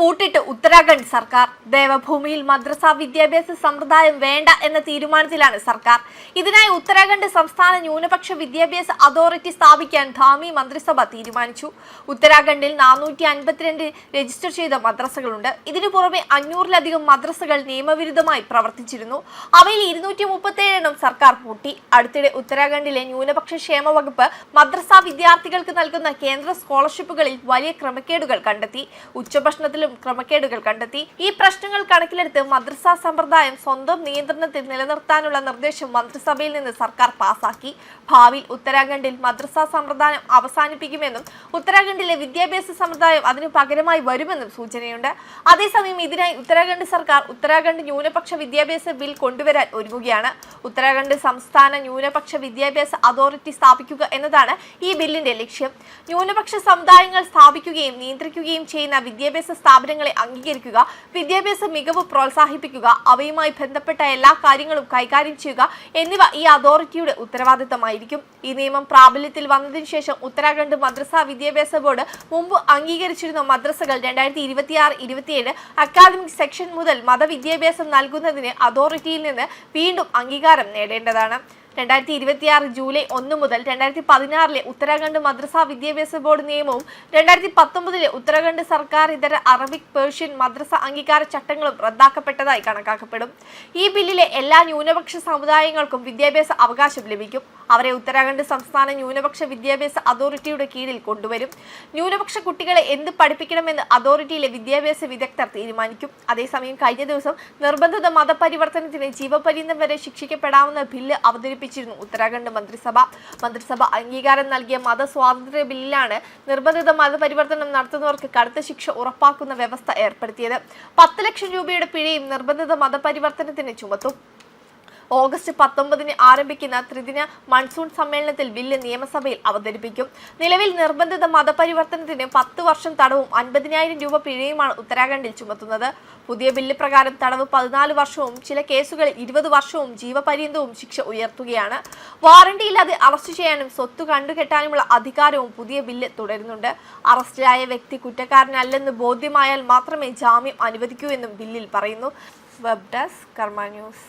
പൂട്ടിട്ട് ഉത്തരാഖണ്ഡ് സർക്കാർ. ദേവഭൂമിയിൽ മദ്രസ വിദ്യാഭ്യാസ സമ്പ്രദായം വേണ്ട എന്ന തീരുമാനത്തിലാണ് സർക്കാർ. ഇതിനായി ഉത്തരാഖണ്ഡ് സംസ്ഥാന ന്യൂനപക്ഷ വിദ്യാഭ്യാസ അതോറിറ്റി സ്ഥാപിക്കാൻ ധാമി മന്ത്രിസഭ തീരുമാനിച്ചു. ഉത്തരാഖണ്ഡിൽ നാനൂറ്റി അൻപത്തിരണ്ട് രജിസ്റ്റർ ചെയ്ത മദ്രസകളുണ്ട്. ഇതിനു പുറമെ അഞ്ഞൂറിലധികം മദ്രസകൾ നിയമവിരുദ്ധമായി പ്രവർത്തിച്ചിരുന്നു. അവയിൽ ഇരുന്നൂറ്റി മുപ്പത്തേഴ് സർക്കാർ പൂട്ടി. അടുത്തിടെ ഉത്തരാഖണ്ഡിലെ ന്യൂനപക്ഷ ക്ഷേമ വകുപ്പ് മദ്രസ വിദ്യാർത്ഥികൾക്ക് നൽകുന്ന കേന്ദ്ര സ്കോളർഷിപ്പുകളിൽ വലിയ ക്രമക്കേടുകൾ കണ്ടെത്തി. ഉച്ചഭക്ഷണത്തിലും ക്രമക്കേടുകൾ കണ്ടെത്തി. ഈ പ്രശ്നങ്ങൾ കണക്കിലെടുത്ത് മദ്രസ സമ്പ്രദായം സ്വന്തം നിയന്ത്രണത്തിൽ നിലനിർത്താനുള്ള നിർദ്ദേശം മന്ത്രിസഭയിൽ നിന്ന് സർക്കാർ പാസാക്കി. ഭാവിയിൽ ഉത്തരാഖണ്ഡിൽ മദ്രസ സമ്പ്രദായം അവസാനിപ്പിക്കുമെന്നും ഉത്തരാഖണ്ഡിലെ വിദ്യാഭ്യാസ സമ്പ്രദായം അതിനു പകരമായി വരുമെന്നും സൂചനയുണ്ട്. അതേസമയം ഇതിനായി ഉത്തരാഖണ്ഡ് സർക്കാർ ഉത്തരാഖണ്ഡ് ന്യൂനപക്ഷ വിദ്യാഭ്യാസ ബിൽ കൊണ്ടുവരാൻ ഒരുങ്ങുകയാണ്. ഉത്തരാഖണ്ഡ് സംസ്ഥാന ന്യൂനപക്ഷ വിദ്യാഭ്യാസ അതോറിറ്റി സ്ഥാപിക്കുക എന്നതാണ് ഈ ബില്ലിന്റെ ലക്ഷ്യം. ന്യൂനപക്ഷ സമുദായങ്ങൾ സ്ഥാപിക്കുകയും നിയന്ത്രിക്കുകയും ചെയ്യുന്ന വിദ്യാഭ്യാസ സ്ഥാപനങ്ങളെ അംഗീകരിക്കുക വിദ്യാഭ്യാസ മികവ് പ്രോത്സാഹിപ്പിക്കുക അവയുമായി ബന്ധപ്പെട്ട എല്ലാ കാര്യങ്ങളും കൈകാര്യം ചെയ്യുക എന്നിവ ഈ അതോറിറ്റിയുടെ ഉത്തരവാദിത്തമായിരിക്കും. ഈ നിയമം പ്രാബല്യത്തിൽ വന്നതിനു ശേഷം ഉത്തരാഖണ്ഡ് മദ്രസ വിദ്യാഭ്യാസ ബോർഡ് മുമ്പ് അംഗീകരിച്ചിരുന്ന മദ്രസകൾ രണ്ടായിരത്തി ഇരുപത്തിയാറ് ഇരുപത്തിയേഴ് അക്കാദമിക് സെക്ഷൻ മുതൽ മതവിദ്യാഭ്യാസം നൽകുന്നതിന് അതോറിറ്റിയിൽ നിന്ന് വീണ്ടും അംഗീകാരം നേടേണ്ടതാണ്. രണ്ടായിരത്തി ഇരുപത്തിയാറ് ജൂലൈ ഒന്ന് മുതൽ രണ്ടായിരത്തി പതിനാറിലെ ഉത്തരാഖണ്ഡ് മദ്രസ വിദ്യാഭ്യാസ ബോർഡ് നിയമവും രണ്ടായിരത്തി പത്തൊമ്പതിലെ ഉത്തരാഖണ്ഡ് സർക്കാർ ഇതര അറബിക് പേർഷ്യൻ മദ്രസ അംഗീകാര ചട്ടങ്ങളും റദ്ദാക്കപ്പെട്ടതായി കണക്കാക്കപ്പെടും. ഈ ബില്ലിലെ എല്ലാ ന്യൂനപക്ഷ സമുദായങ്ങൾക്കും വിദ്യാഭ്യാസ അവകാശം ലഭിക്കും. അവരെ ഉത്തരാഖണ്ഡ് സംസ്ഥാന ന്യൂനപക്ഷ വിദ്യാഭ്യാസ അതോറിറ്റിയുടെ കീഴിൽ കൊണ്ടുവരും. ന്യൂനപക്ഷ കുട്ടികളെ എന്ത് പഠിപ്പിക്കണമെന്ന് അതോറിറ്റിയിലെ വിദ്യാഭ്യാസ വിദഗ്ധർ തീരുമാനിക്കും. അതേസമയം കഴിഞ്ഞ ദിവസം നിർബന്ധിത മതപരിവർത്തനത്തിന് ജീവപര്യന്തം വരെ ശിക്ഷിക്കപ്പെടാവുന്ന ബില്ല് അവതരിപ്പിച്ചിരുന്നു ഉത്തരാഖണ്ഡ് മന്ത്രിസഭ മന്ത്രിസഭ അംഗീകാരം നൽകിയ മതസ്വാതന്ത്ര്യ ബില്ലിലാണ് നിർബന്ധിത മതപരിവർത്തനം നടത്തുന്നവർക്ക് കടുത്ത ശിക്ഷ ഉറപ്പാക്കുന്ന വ്യവസ്ഥ ഏർപ്പെടുത്തിയത്. പത്ത് ലക്ഷം രൂപയുടെ പിഴയും നിർബന്ധിത മതപരിവർത്തനത്തിന് ചുമത്തും. ഓഗസ്റ്റ് പത്തൊമ്പതിന് ആരംഭിക്കുന്ന ത്രിദിന മൺസൂൺ സമ്മേളനത്തിൽ ബില്ല് നിയമസഭയിൽ അവതരിപ്പിക്കും. നിലവിൽ നിർബന്ധിത മതപരിവർത്തനത്തിന് പത്ത് വർഷം തടവും അൻപതിനായിരം രൂപ പിഴയുമാണ് ഉത്തരാഖണ്ഡിൽ ചുമത്തുന്നത്. പുതിയ ബില്ല് പ്രകാരം തടവ് പതിനാല് വർഷവും ചില കേസുകളിൽ ഇരുപത് വർഷവും ജീവപര്യന്തവും ശിക്ഷ ഉയർത്തുകയാണ്. വാറണ്ടിയില്ലാതെ അറസ്റ്റ് ചെയ്യാനും സ്വത്ത് കണ്ടുകെട്ടാനുമുള്ള അധികാരവും പുതിയ ബില്ല് തുടരുന്നുണ്ട്. അറസ്റ്റിലായ വ്യക്തി കുറ്റക്കാരനല്ലെന്ന് ബോധ്യമായാൽ മാത്രമേ ജാമ്യം അനുവദിക്കൂ എന്നും ബില്ലിൽ പറയുന്നു. വെബ് ഡെസ്ക് കർമ്മ ന്യൂസ്